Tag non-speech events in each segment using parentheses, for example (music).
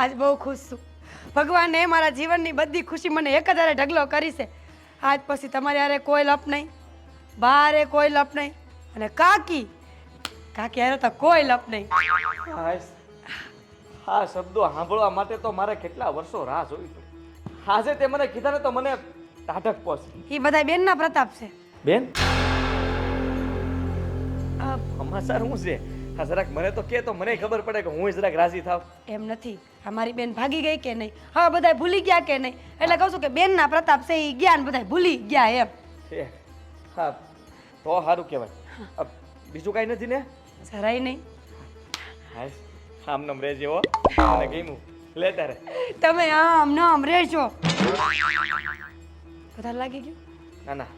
આજ બહુ ખુશ છું. ભગવાને મારા જીવનની બધી ખુશી મને એક જ ઢગલો કરી છે. આજ પછી તમારી હારે કોઈ લપ નહીં. બારે કોઈ લપ નહીં. અને કાકી કાકી હારે તો કોઈ લપ નહીં. હા આ શબ્દો સાંભળવા માટે તો મારે કેટલા વર્ષો રાહ જોઈ આજે તે મને કીધા ને તો મને ટાઢક પહોંચી એ બધા બેનના પ્રતાપ છે. બેન? સમાચાર શું છે? હા જરાક મને તો કે તો મને ખબર પડે કે હું જરાક રાજી થાવ. એમ નથી. અમારી બેન ભાગી ગઈ કે નહીં? હા બધા ભૂલી ગયા કે નહીં? એટલે કહું છું કે બેનના પ્રતાપ છે એ ગયા ને બધા ભૂલી ગયા એમ. હા તો સારું કહેવાય. બીજું કાંઈ નથી ને? જરાય નહીં. આમ નમ રે હો. મને ગઈમું લે તારે. તમે આમ નામ રહેશો વધારે લાગી ગયું? ના ના.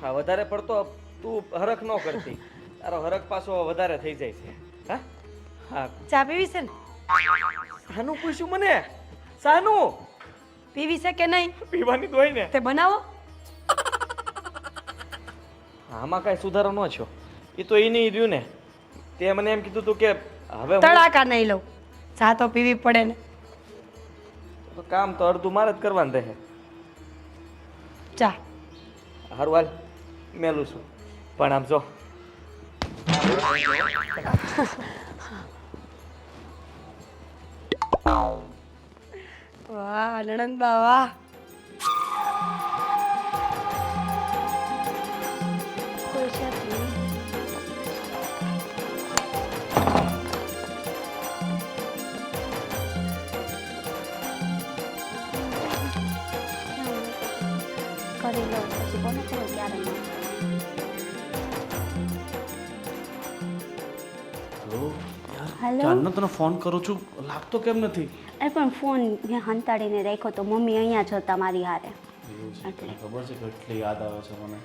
હા વધારે પડતો તું હરખ ન કરતી. તારો હરક પાછો વધારે થઈ જાય છે. હા? હા. ચા પીવી છે ને? સાનું પૂછ્યું મને? સાનું? પીવી છે કે નહીં? પીવાની તો ને. તે બનાવો. આમાં કાંઈ સુધારો ન છો એ તો એ નહીં રહ્યું ને. તે મને એમ કીધું તું કે હવે તડાકા નહીં લઉં. ચા તો પીવી પડે ને. તો કામ તો અડધું મારે જ કરવાનું રહે. ચા. હારું હાલ મેલું છું. પણ આમ જો. (laughs) વાહ નણંદ વાહ. કરી લઉં પછી કોને ખબર ક્યારે. હેલો? ચાંદનો તને ફોન કરું છું. લાગતો કેમ નથી? એ પણ ફોન મેં હંતાડીને રાખ્યો તો મમ્મી અહીંયા છો તમારી મારી હારે. એવું છે તને ખબર છે કેટલી યાદ આવે છે મને?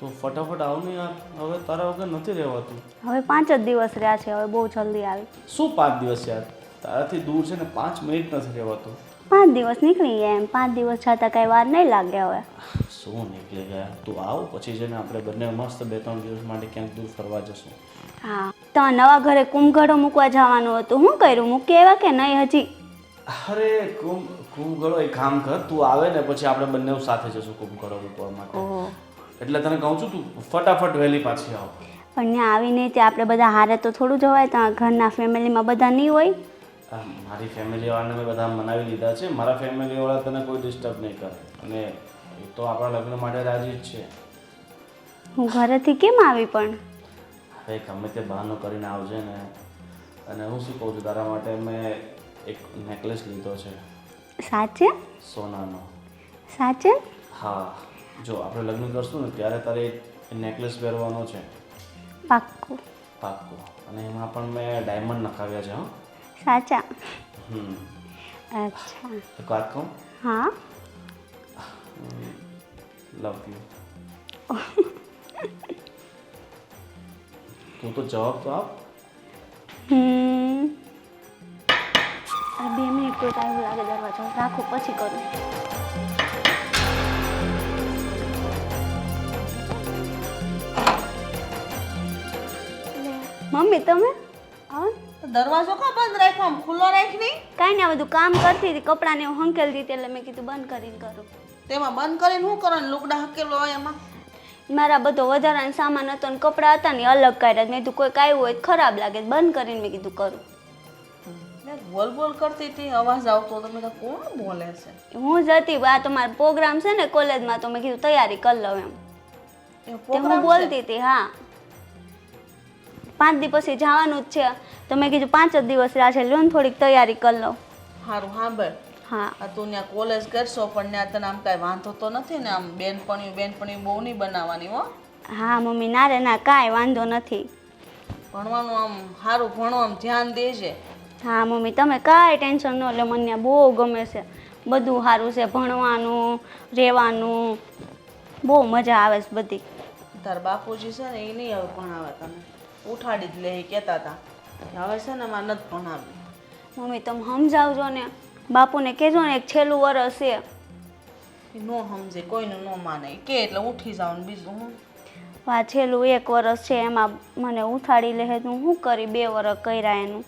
તો ફટાફટ આવ ને યાર. હવે તારા વગર નથી રહેવાતું. હવે પાંચ જ દિવસ રહ્યા છે હવે બહુ જલ્દી આવી. શું પાંચ દિવસ યાર? તારાથી દૂર છે ને પાંચ મિનિટ નથી રહેવાતું. પાંચ દિવસ નીકળી ગયા એમ. પાંચ દિવસ છતાં કાંઈ વાર નહીં લાગે હવે. શું નીકળી ગયા? તું આવ પછી છે ને આપણે બંને મસ્ત બે ત્રણ દિવસ માટે ક્યાંક દૂર ફરવા જશું. હા. તો નવા ઘરે કુંભઘડો મૂકવા જવાનું હતું. હું કર્યું? મૂકી આવ્યા કે નહીં હજી? અરે કુંભ કુંભઘડો એક કામ કર તું આવે ને પછી આપણે બંને સાથે જશું કુંભઘડો મૂકવા માટે. એટલે તને કહું છું તું ફટાફટ વહેલી પાછી આવ. પણ ત્યાં આવીને ત્યાં આપણે બધા હારે તો થોડું જવાય ત્યાં ઘરના ફેમિલીમાં બધા નહીં હોય? મારી ફેમિલી વાળાને મેં બધા મનાવી લીધા છે. મારા ફેમિલી વાળા તને કોઈ ડિસ્ટર્બ નહીં કરે. અને એ તો આપણા લગ્ન માટે રાજી જ છે. હું ઘરેથી કેમ આવી પણ? હવે ગમે તે બહાનો કરીને આવજે ને. અને હું શું કહું છું તારા માટે મેં એક નેકલેસ લીધો છે. સાચે? સોનાનો. સાચે? હા. જો આપણે લગ્ન કરશું ને ત્યારે તારે નેકલેસ પહેરવાનો છે. પાક્કું. પાક્કો. અને એમાં પણ મેં ડાયમંડ નખાવ્યા છે હા. સાચા? હમ. અચ્છા. એક વાત કહું? હા. Love you. (laughs) તું તો જવાબ તો આપ. હમ. આ બે મિનિટ કોઈ ટાઈમ લાગે દરવાજો. રાખો પછી કરું. મમ્મી તમે? હા? દરવાજો કા બંધ રાખ્યો? આમ ખુલ્લો રાખ નહીં? કાંઈ નહીં આ બધું કામ કરતી હતી કપડાને એવું હંકેલતી દીધી એટલે મેં કીધું બંધ કરીને કરું. તેમાં બંધ કરીને શું કરો? લુગડા હકેલો હોય એમાં? મારા બધો વધારાનો સામાન હતો ને કપડાં હતા ને અલગ કાઢ્યા મેં કીધું કોઈ આવ્યું હોય તો ખરાબ લાગે તો બંધ કરીને મેં કીધું કરું. મેં બોલ બોલ કરતી હતી અવાજ આવતો તમે તો કોણ બોલે છે? હું જતી આ તો મારો પ્રોગ્રામ છે ને કોલેજમાં તો મેં કીધું તૈયારી કરી લઉં એમ. હું બોલતી હતી હા. પાંચ દિવસ પછી જવાનું જ છે. તો મેં કીધું પાંચ જ દિવસ છે ને થોડીક તૈયારી કરી લઉં સારું સાંભળ હા. તું ત્યાં કોલેજ કરશો પણ ત્યાં તને આમ કાંઈ વાંધો તો નથી ને આમ બેનપણી બેનપણી બહુ નહીં બનાવવાની હો. હા મમ્મી ના રે ના કાંઈ વાંધો નથી. ભણવાનું આમ સારું ભણો આમ ધ્યાન દેજે. હા મમ્મી તમે કાંઈ ટેન્શન ન લો મને બહુ ગમે છે. બધું સારું છે ભણવાનું રહેવાનું. બહુ મજા આવે છે બધી. તાર બાપુજી છે ને એ નહીં હવે ભણાવે તમે ઉઠાડી જ લે એ કહેતા હતા. હવે છે ને મારે નથી ભણાવ્યું મમ્મી તમે સમજાવજો ને. બાપુને કહેજો ને એક છેલ્લું વરસ છે. એ ન સમજે કોઈનું ન માને. કે એટલે ઉઠી જાવ ને બીજું હું? આ છેલ્લું એક વરસ છે એમાં મને ઉઠાડી લે તું. શું કરી બે વરસ કર્યા એનું?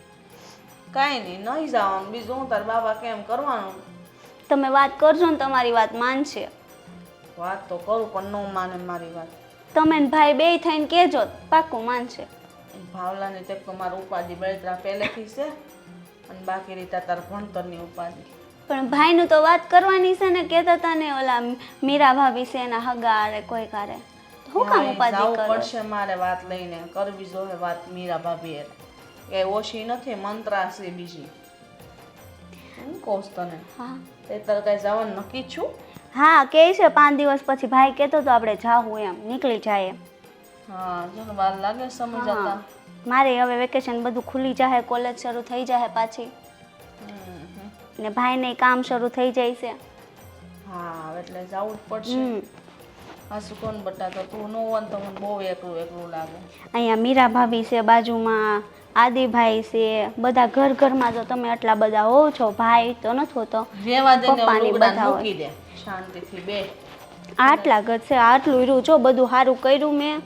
કાંઈ નહીં નહીં જવાનું બીજું હું? તાર બાબા કેમ કરવાનું? તમે વાત કરજો ને તમારી વાત માનશે. વાત તો કરું પણ ન માને મારી વાત. તમે ને ભાઈ બે થઈને કહેજો પાક્કું માનશે. ભાવલાની તો મારું ઉપાધિ બળતરા પહેલેથી છે. અને બાકી રીતે તાર ભણતરની ઉપાધિ. પણ ભાઈનું તો વાત કરવાની છે ને કહેતા હતા ને ઓલા મીરા ભાભી છે એના હગા આરે કોઈ કારે. હું કામ ઉપાધિ કરો? પડશે મારે વાત લઈને કરવી જોઈએ વાત મીરા ભાભી એ ઓછી નથી મંત્રા છે બીજી. હું કહું તને? હા. તે તારે કાંઈ જવાનું નક્કી છું? હા કે છે પાંચ દિવસ પછી ભાઈ કહેતો તો આપણે જાવું એમ નીકળી જાય હા જો વાર લાગે સમય જતા. હા. મારે હવે વેકેશન બધું ખુલી જાય કોલેજ શરૂ થઈ જાય પાછી. ને ભાઈને કામ શરૂ થઈ જાય છે. હા એટલે જવું જ પડશે. હમ. કોણ બટા તો નો વન તો મને બહુ એકલું એકલું લાગે. અહીંયા મીરા ભાભી છે બાજુમાં આદિભાઈ છે બધા ઘર ઘરમાં જો તમે આટલા બધા હોવ છો ભાઈ તો નથી હોતો. પપ્પાની બધા હોય. શાંતિથી બે. આટલા ઘર છે આટલું રહ્યું જો બધું સારું કર્યું મેં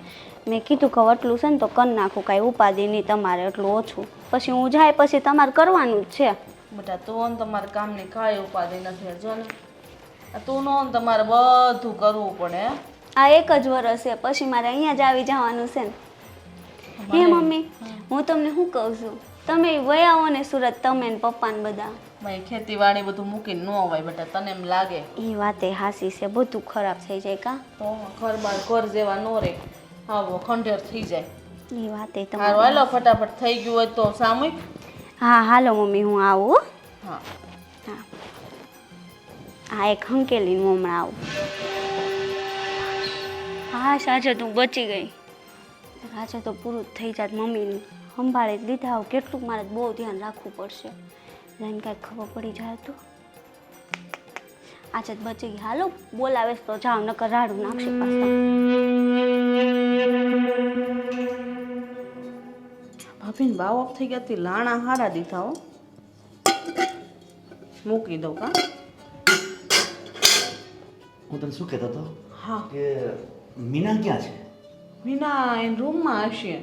મેં કીધું કે આટલું છે ને તો કરી નાખું કાંઈ ઉપાધિ નહીં તમારે એટલું ઓછું. પછી હું જાય પછી તમારે કરવાનું જ છે. બેટા તું હોય ને તમારે કામની કાંઈ ઉપાધિ નથી જો ને આ તું નો તમારે બધું કરવું પડે. આ એક જ વરસ છે પછી મારે અહીંયા જ આવી જવાનું છે ને. હે મમ્મી હું. તમને શું કહું છું? તમે વયા આવો ને સુરત તમે ને પપ્પા ને બધા ભાઈ ખેતીવાડી બધું મૂકીને ન હોય બેટા તને એમ લાગે. એ વાતે હાસી છે બધું ખરાબ થઈ જાય કા. તો ઘર બાર ઘર જેવા ન રહે આવો ખંડેર થઈ જાય. એ વાતે હારું તમારી. હાલો ફટાફટ થઈ ગયું હોય તો સામૂહિક હા હાલો મમ્મી હું આવું હા. હા. હા. એક હંકેલીને હું હમણાં આવું. હા સાચે તું બચી ગઈ. આજે તો પૂરું થઈ જાત મમ્મીને. સંભાળી લીધા આવું કેટલું મારે બહુ ધ્યાન રાખવું પડશે. લઈને કાંઈક ખબર પડી જાય તો. આજે બચી ગઈ. હાલો બોલાવેશ તો જાઓ નકર રાડું નાખશે પાછા. ભાભીને બાવ ઓફ થઈ ગયા લાણા હારા દીધા હો. મૂકી દઉં કા? હું તને શું કહેતો હતો? હા. કે મીના ક્યાં છે? મીના એન રૂમમાં હશે.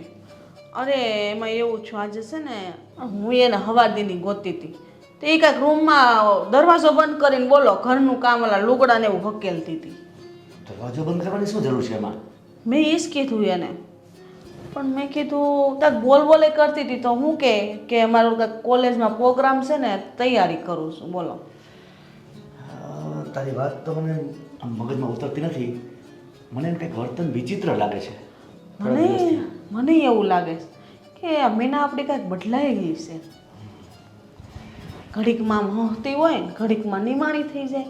અરે એમાં એવું છું આજે છે ને હું એને હવાદીની ગોતી હતી તો એ કાંઈક રૂમમાં દરવાજો બંધ કરીને બોલો ઘરનું કામ ઓલા લુગડાને એવું ભકેલતી હતી દરવાજો બંધ કરવાની શું જરૂર છે એમાં? મેં એ જ કીધું એને. પણ મેં કીધું તાક બોલ બોલે કરતી હતી તો હું કે કે અમારું કાંઈક કોલેજમાં પ્રોગ્રામ છે ને તૈયારી કરું છું બોલો. તારી વાત તો મને આમ મગજમાં ઉતરતી નથી. મને એમ કંઈક વર્તન વિચિત્ર લાગે છે. મને મને એવું લાગે છે કે અમીના મીના આપણી કાંઈક બદલાઈ ગઈ છે. ઘડીકમાં મોહતી હોય ને ઘડીકમાં નિમાણી થઈ જાય.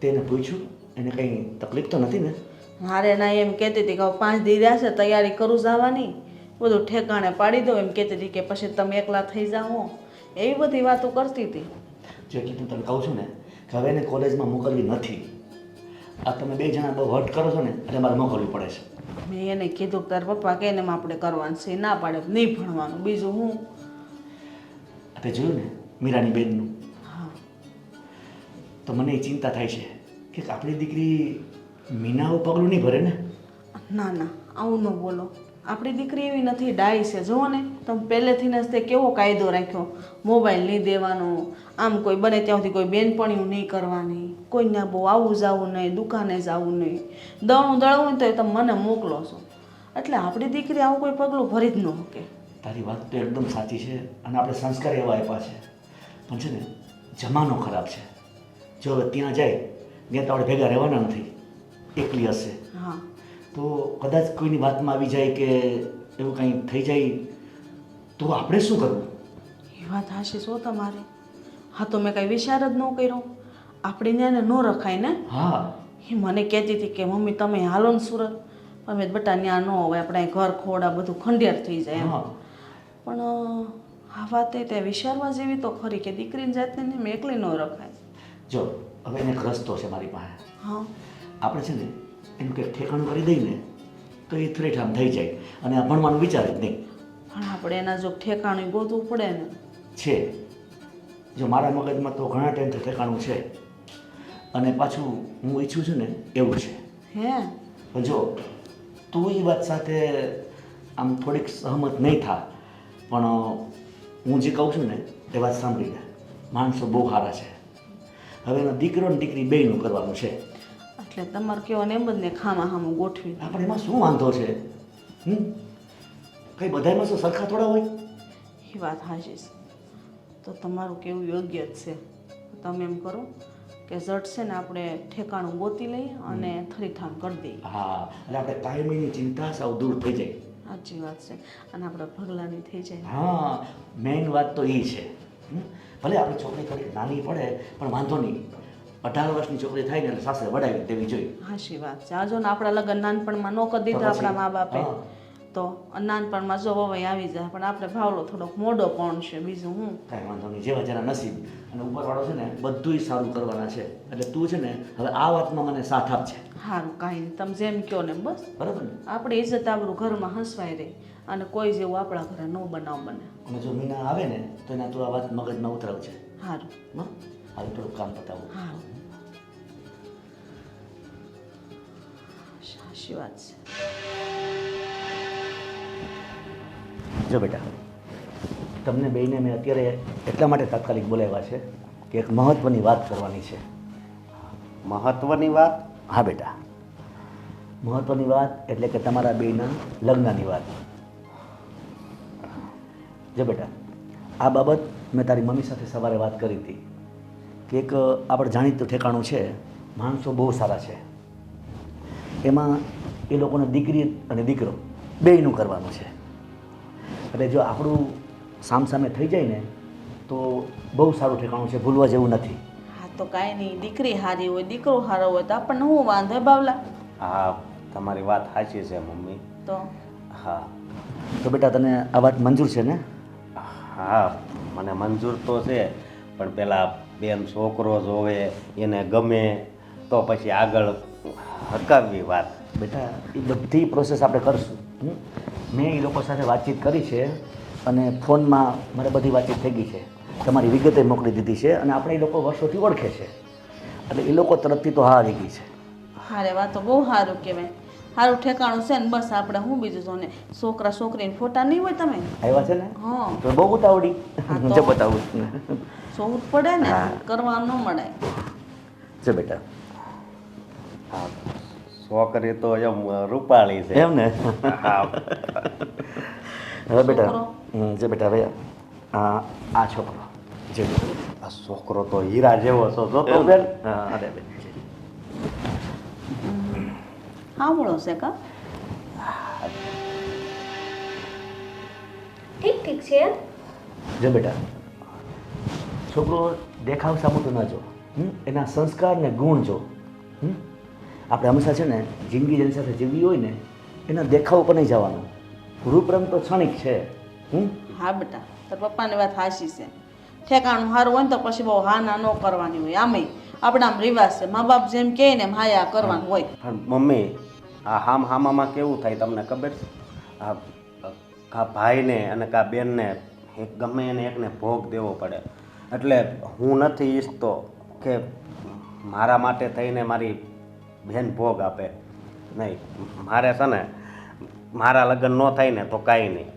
તેને પૂછ્યું એને કંઈ તકલીફ તો નથી ને? મારે ના એમ કહેતી હતી કે પાંચ દી છે તૈયારી કરું જવાની. બધું ઠેકાણે પાડી દઉં એમ કહેતી હતી કે પછી તમે એકલા થઈ જાઓ. એવી બધી વાતો કરતી હતી. જો એટલે હું તને કહું છું ને કે હવે એને કોલેજમાં મોકલવી નથી. આ તમે બે જણા બહુ હટ કરો છો ને એટલે મારે મોકલવી પડે છે. મેં એને કીધું કે તારા પપ્પા કે એને આપણે કરવાનું છે ના પાડે નહીં ભણવાનું. બીજું હું? આપણે જોયું ને મીરાની બેનનું? હા. તો મને એ ચિંતા થાય છે કે આપણી દીકરી મીનાઓ પગલું નહીં ભરે ને? ના ના આવું ન બોલો. આપણી દીકરી એવી નથી ડાય છે. જુઓ ને તમે પહેલેથી જ તે કેવો કાયદો રાખ્યો? મોબાઈલ નહીં દેવાનો આમ કોઈ બને ત્યાં સુધી કોઈ બેનપણીઓ નહીં કરવાની કોઈને બહુ આવું જવું નહીં દુકાને જવું નહીં. દળવું દળવું તો તમે મને મોકલો છો. એટલે આપણી દીકરી આવું કોઈ પગલું ભરી જ ન શકે. તારી વાત તો એકદમ સાચી છે અને આપણે સંસ્કાર એવા આપ્યા છે. પણ છે ને જમાનો ખરાબ છે. જો હવે ત્યાં જાય ત્યાં તો આપણે ભેગા રહેવાના નથી. એકલી હશે. હા. તો કદાચ કોઈની વાતમાં આવી જાય કે એવું કંઈ થઈ જાય તો આપણે શું કરવું? એ વાત હાશી શું તમારી? હા તો મેં કાંઈ વિચાર જ ન કર્યો. આપણે ત્યાં ન રખાય ને? હા. એ મને કહેતી હતી કે મમ્મી તમે હાલો ને સુરત. અમે બટા ત્યાં ન હોય આપણે ઘર ખોડા બધું ખંડિયાર થઈ જાય એમ. પણ આ વાત એ ત્યાં વિચારવા જેવી તો ખરી કે દીકરીની જાતને મેં એકલી ન રખાય. જો હવે એને રસ્તો છે મારી પાસે. હા. આપણે છે ને એનું કંઈક ઠેકાણું કરી દઈએ ને તો એ થ્રેઠામ થઈ જાય. અને આ ભણવાનું વિચારે જ નહીં. પણ આપણે એના જો ઠેકાણું ગોતવું પડે ને. છે. જો મારા મગજમાં તો ઘણા ટાઈમથી ઠેકાણું છે. અને પાછું હું ઈચ્છું છું ને એવું છે. હે? પણ જો તું એ વાત સાથે આમ થોડીક સહમત નહીં થા. પણ હું જે કહું છું ને એ વાત સાંભળી લે. માણસો બહુ સારા છે. હવે એનો દીકરો ને દીકરી બેયનું કરવાનું છે. એટલે તમારે કહેવાને એમ જ ને ખામાં હામું ગોઠવી. આપણે એમાં શું વાંધો છે? હમ? કઈ બધામાં શું સરખા થોડા હોય? એ વાત હાજી છે. તો તમારું કેવું યોગ્ય જ છે. તમે એમ કરો કે ઝટ છે ને આપણે ઠેકાણું ગોતી લઈ અને થરીથામ કરી દઈએ. હા એટલે આપણે કાયમીની ચિંતા સાવ દૂર થઈ જાય. સાચી વાત છે. અને આપણે ભગલાની થઈ જાય. હા મેઇન વાત તો એ છે. ભલે આપણી છોકરી થોડીક નાની પડે પણ વાંધો નહીં. અઢાર વર્ષની છોકરી થાય ને એટલે સાસરે વડાવી દેવી જોઈએ હાશી વાત છે. આજો ને આપણા લગ્ન નાનપણમાં ન કરી દીધા આપણા મા બાપે તો નાનપણમાં જો વવાઈ આવી જાય પણ આપણે ભાવલો થોડોક મોડો પણ છે બીજું હું? કાંઈ વાંધો નહીં જેવા જરા નસીબ. અને ઉપરવાળો છે ને બધુંય સારું કરવાના છે. એટલે તું છે ને હવે આ વાતમાં મને સાથ આપજે. સારું કાંઈ નહીં. તમે જેમ કહો ને બસ. બરાબર ને? આપણી ઇજ્જત આપણું ઘરમાં હસવાય રહી અને કોઈ જેવું આપણા ઘરે ન બનાવ બને. અને જો મીના આવે ને તો એના તું આ વાત મગજમાં ઉતરાવજે. સારું હા? હાલ થોડુંક કામ પતાવું સારું સાચી વાત છે જો બેટા તમને બેયને મેં અત્યારે એટલા માટે તાત્કાલિક બોલાવ્યા છે કે એક મહત્ત્વની વાત કરવાની છે. મહત્વની વાત? હા બેટા. મહત્ત્વની વાત એટલે કે તમારા બેયના લગ્નની વાત. જો બેટા આ બાબત મેં તારી મમ્મી સાથે સવારે વાત કરી હતી. કે એક આપણે જાણીતું ઠેકાણું છે માણસો બહુ સારા છે. એમાં એ લોકોને દીકરી અને દીકરો બેયનું કરવાનું છે. એટલે જો આપણું સામસામે થઈ જાય ને તો બહુ સારું ઠેકાણું છે ભૂલવા જેવું નથી. હા તો કાંઈ નહીં દીકરી હારી હોય દીકરો હારો હોય તો આપણને હું વાંધો બાવલા? હા તમારી વાત સાચી છે મમ્મી. તો? હા. તો બેટા તને આ વાત મંજૂર છે ને? હા મને મંજૂર તો છે. પણ પેલા બેન છોકરો જોવે એને ગમે તો પછી આગળ હકાવવી વાત. બેટા એ બધી પ્રોસેસ આપણે કરશું? મેં એ લોકો સાથે વાતચીત કરી છે અને ફોનમાં મારે બધી વાતચીત થઈ ગઈ છે. તમારી વિગતે મોકલી દીધી છે અને આપણે એ લોકો વર્ષોથી ઓળખે છે. એટલે એ લોકો તરફથી તો હા આવી ગઈ છે. હારે વાત તો બહુ સારું કહેવાય. સારું ઠેકાણું છે ને બસ આપણે હું બીજું છો ને છોકરા છોકરીને ફોટા નહીં હોય તમે? આવ્યા છે ને? હા. તો બહુ તો. જો બતાવું જોવું પડે ને કરવા ન મળે. છે બેટા. હા. છોકરી તો એમ રૂપાળી છે. એમ ને? હા. હવે બેટા હમ, જે બેટા હવે આ આ છોકરો. જે આ છોકરો તો હીરા જેવો છો જોતો બેન. હા અરે બેન. સાંભળો છે કા? ઠીક ઠીક છે. જો બેટા છોકરો દેખાવ સામું ન જો? એના સંસ્કાર ને ગુણ જો? આપણે હંમેશા છે ને જિંદગી જેની સાથે જીવવી હોય ને એના દેખાવ ઉપર નહીં જવાનું. રૂપરંગ તો ક્ષણિક છે? હા બેટા તાર પપ્પાની વાત હાશી છે. ઠેકાણું સારું હોય ને તો પછી બહુ હા ના ન કરવાની હોય. આમેય આપણા આમ રિવાજ છે. મા બાપ જેમ કહે ને એમ હાયા કરવાનું હોય. પણ મમ્મી આ હામ હામામાં કેવું થાય તમને ખબર? છે આ કા ભાઈને અને કા બેનને એક ગમે એને એકને ભોગ દેવો પડે. એટલે હું નથી ઈચ્છતો કે મારા માટે થઈને મારી બેન ભોગ આપે. નહીં મારે છે ને મારા લગ્ન ન થાય ને તો કાંઈ નહીં.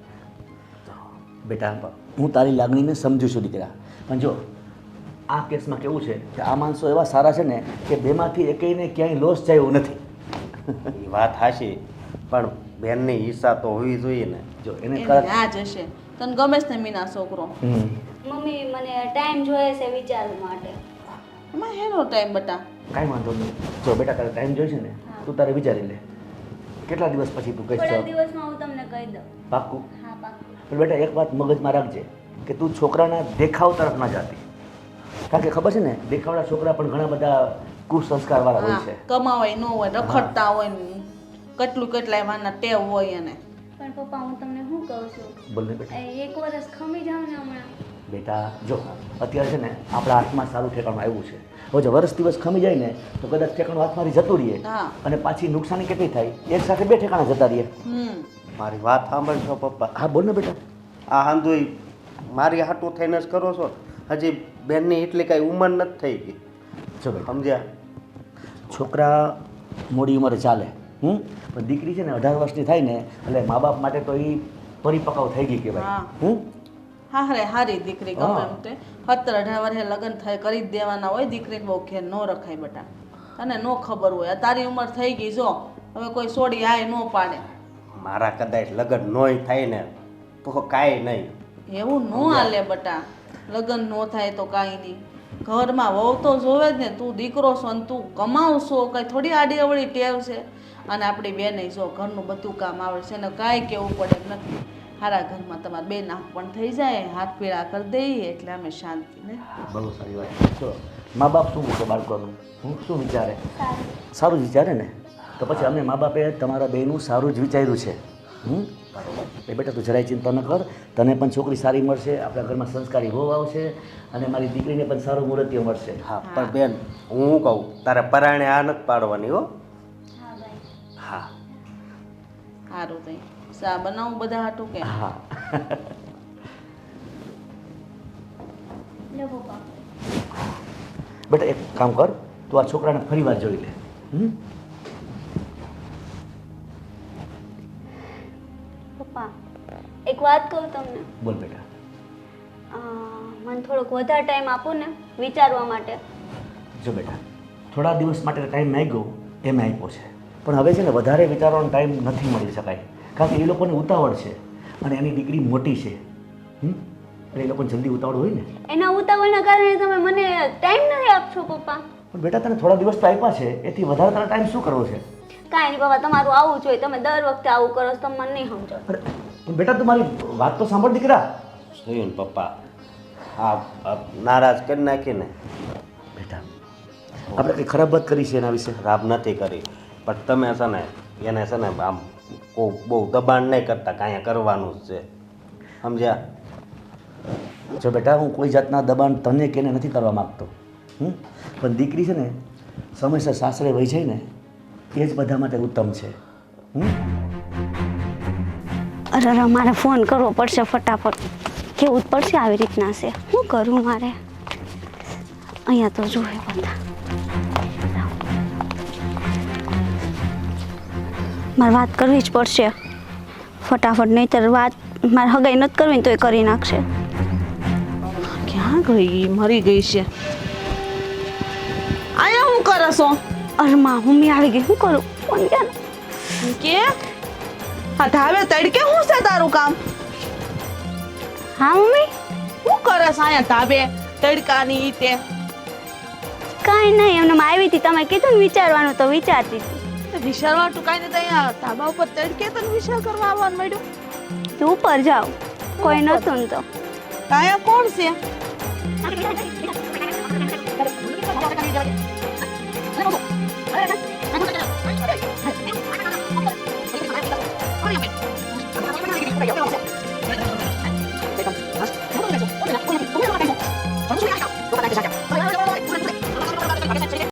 બેટા હું તારી લાગણીને સમજુ છું દીકરા. પણ જો આ કેસમાં કેવું છે કે આ માણસો એવા સારા છે ને કે બેમાંથી એકેયને ક્યાંય લોસ જાય એવું નથી. એ વાત હાશી પણ બેનની ઈચ્છા તો હોવી જોઈએ ને. જો એને એને જશે. આ તને ગમે છે ને મીના છોકરો? મમ્મી મને ટાઈમ જોઈએ છે વિચાર માટે. એમાં હેનો ટાઈમ બટા? કાંઈ વાંધો નહીં. જો બેટા તારે ટાઈમ જોઈશે ને તું તારે વિચારી લે. કેટલા દિવસ પછી તું કહીશ થોડા દિવસમાં હું તમને કહી દઉં. પાક્કું? હા પાક્કું. પણ બેટા એક વાત મગજમાં રાખજે કે તું છોકરાના દેખાવ તરફ ના જાતી. કારણ કે ખબર છે ને દેખાવડા છોકરા પણ ઘણા બધા કુસંસ્કાર વાળા હોય છે. કમાવાય ન હોય રખડતા હોય ને કેટલું કેટલાય વાના ટેવ હોય એને. પણ પપ્પા હું તમને કહું છું? બેટા. એક વર્ષ ખમી જાવ ને હમણાં. બેટા જો અત્યારે છે ને આપણા હાથમાં સારું ઠેકાણું આવ્યું છે. હવે જો વર્ષ દિવસ ખમી જાય ને તો કદાચ ઠેકાણું હાથમાંથી જતું રહીએ. અને પાછી નુકસાની કેટલી થાય એક સાથે બે ઠેકાણા જતા રહીએ. મારી વાત સાંભળશો પપ્પા. હા બોલ ને બેટા. આ હાંધોઈ મારી હાટું થઈને જ કરો છો. હજી બેનની એટલી કાંઈ ઉંમર નથી થઈ ગઈ. જો સમજ્યા? છોકરા મોડી ઉંમરે ચાલે હમ? પણ દીકરી છે ને અઢાર વર્ષની થાય ને એટલે મા બાપ માટે તો એ પરિપક્વ થઈ ગઈ કહેવાય. હા. હમ હારે હારી દીકરી ગમે હા. એમ તે. સત્તર અઢાર વર્ષે લગ્ન થાય કરી જ દેવાના હોય દીકરીને બહુ ઘેર ન રખાય બટા. તને નો ખબર હોય. આ તારી ઉંમર થઈ ગઈ જો. હવે કોઈ સોડી આય ન પાડે. મારા કદાચ લગ્ન નોય થાય ને તો કાંઈ નહીં. એવું ન હાલે બટા. લગ્ન ન થાય તો કાંઈ નહીં. ઘરમાં વહુ તો જોવે જ ને તું દીકરો છો ને તું કમાવશો કઈ થોડી આડી અવળી ટેવ છે. અને આપણી બેન જો ઘરનું બધું કામ આવડે છે ને કાંઈ કહેવું પડે નથી. સારા ઘરમાં તમારે બે નાક પણ થઈ જાય હાથ પીળા કરી દઈએ એટલે અમે શાંતિ ને બહુ સારી વાત છે. મા બાપ શું મૂકે બાળકોનું? હું શું વિચારે? સારું જ વિચારે ને? તો પછી અમે મા બાપે તમારા બેનું સારું જ વિચાર્યું છે. હમ? એ બેટા તું જરાય ચિંતા ન કર. તને પણ છોકરી સારી મળશે આપણા ઘરમાં સંસ્કારી વહુ આવશે અને મારી દીકરીને પણ સારું મૂર્તિઓ મળશે. હા પણ બેન હું કહું તારે પરાણે આ નથી પાડવાની હો. હા. સારું થઈ સા બનાવું બધા હાટું કે? હા. બેટા એક કામ કર તું આ છોકરાને ફરી વાર જોઈ લે. હમ? પપ્પા એક વાત કહું તમને. બોલ બેટા. મને થોડોક વધારે ટાઈમ આપો ને વિચારવા માટે. જો બેટા થોડા દિવસ માટે ટાઈમ માંગ્યો એમ આપ્યો છે. પણ હવે છે ને વધારે વિચારવાનો ટાઈમ નથી મળી શકાય. કારણ કે એ લોકોને ઉતાવળ છે અને એની દીકરી મોટી છે. હમ? એટલે એ લોકોને જલ્દી ઉતાવળ હોય ને. એના ઉતાવળના કારણે તમે મને ટાઈમ નથી આપશો પપ્પા. પણ બેટા તને થોડા દિવસ તો આપ્યા છે. એથી વધારે તારા ટાઈમ શું કરવો છે? કાંઈ નહીં પપ્પા તમારું આવું જોઈએ તમે દર વખતે આવું કરો છો તમે મને નહીં સમજો પણ બેટા તું મારી વાત તો સાંભળ દીકરા. જોયું પપ્પા હા આ નારાજ કરી નાખીને. બેટા આપણે કંઈ ખરાબ વાત કરી છે એના વિશે? ખરાબ નથી કરી. પણ તમે છે ને એને છે ને આમ બહુ બહુ દબાણ નહીં કરતા કાંઈ કરવાનું જ છે. સમજ્યા? જો બેટા હું કોઈ જાતના દબાણ તને કેને નથી કરવા માગતો હમ? પણ દીકરી છે ને સમયસર સાસરે વહી જાય ને એ જ બધા માટે ઉત્તમ છે હમ? અરે અરે મારે ફોન કરવો પડશે ફટાફટ. કેવું જ પડશે આવી રીતના છે. શું કરું મારે? અહીંયા તો જોવે બધા. મારે વાત કરવી જ પડશે. ફટાફટ નહીંતર વાત મારે હગાઈ નથી કરવી ને તો એ કરી નાખશે. ક્યાં ગઈ? મરી ગઈ છે. આયા હું કરો છો? અરે માં મમ્મી આવી ગઈ. શું કરું? ફોન ક્યાં કે? આ ધાવે તડકે હું છે તારું કામ? હા મમ્મી? શું કરે છે અહીંયા ધાબે તડકાની ઈતે કાંઈ નહીં એમને આવી હતી. તમે કીધું ને વિચારવાનું તો વિચારતી હતી. વિશાળ વાટું કાંઈ નહીં અહીંયા ધાબા ઉપર તડકે તને વિશાળ કરવા આવવાનું મળ્યું? તું ઉપર જાઓ કોઈ નતું તો. કાયા કોણ છે?